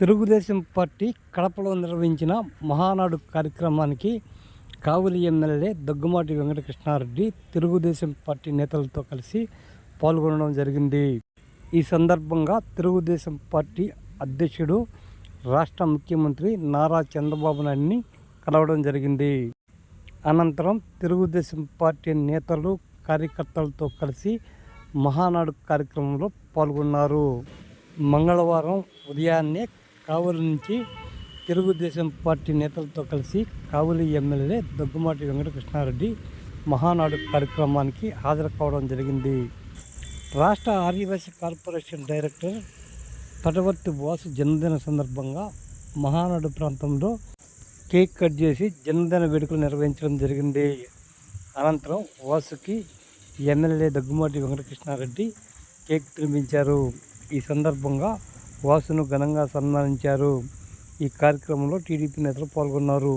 Telugu Desam party కడపలో నిర్వహించిన మహానాడు కార్యక్రమానికి కావలి ఎమ్మెల్యే దగ్గుమాటి వెంకటకృష్ణారెడ్డి తెలుగుదేశం పార్టీ నేతలతో కలిసి పాల్గొనడం జరిగింది. ఈ సందర్భంగా తెలుగుదేశం పార్టీ అధ్యక్షుడు రాష్ట్ర ముఖ్యమంత్రి నారా చంద్రబాబు నాయుడిని కలవడం జరిగింది. అనంతరం తెలుగుదేశం పార్టీ నేతలు కార్యకర్తలతో కలిసి మహానాడు కార్యక్రమంలో పాల్గొన్నారు. మంగళవారం ఉదయాన్నే కావలి నుంచి తెలుగుదేశం పార్టీ నేతలతో కలిసి కావలి ఎమ్మెల్యే దగ్గుమాటి వెంకటకృష్ణారెడ్డి మహానాడు కార్యక్రమానికి హాజరు కావడం జరిగింది. రాష్ట్ర ఆదివాసీ కార్పొరేషన్ డైరెక్టర్ తటవర్తి వాసు జన్మదిన సందర్భంగా మహానాడు ప్రాంతంలో కేక్ కట్ చేసి జన్మదిన వేడుకలు నిర్వహించడం జరిగింది. అనంతరం వాసుకి ఎమ్మెల్యే దగ్గుమాటి వెంకటకృష్ణారెడ్డి కేక్ తినిపించారు. ఈ సందర్భంగా వాసును ఘనంగా సన్మానించారు. ఈ కార్యక్రమంలో టీడీపీ నేతలు పాల్గొన్నారు.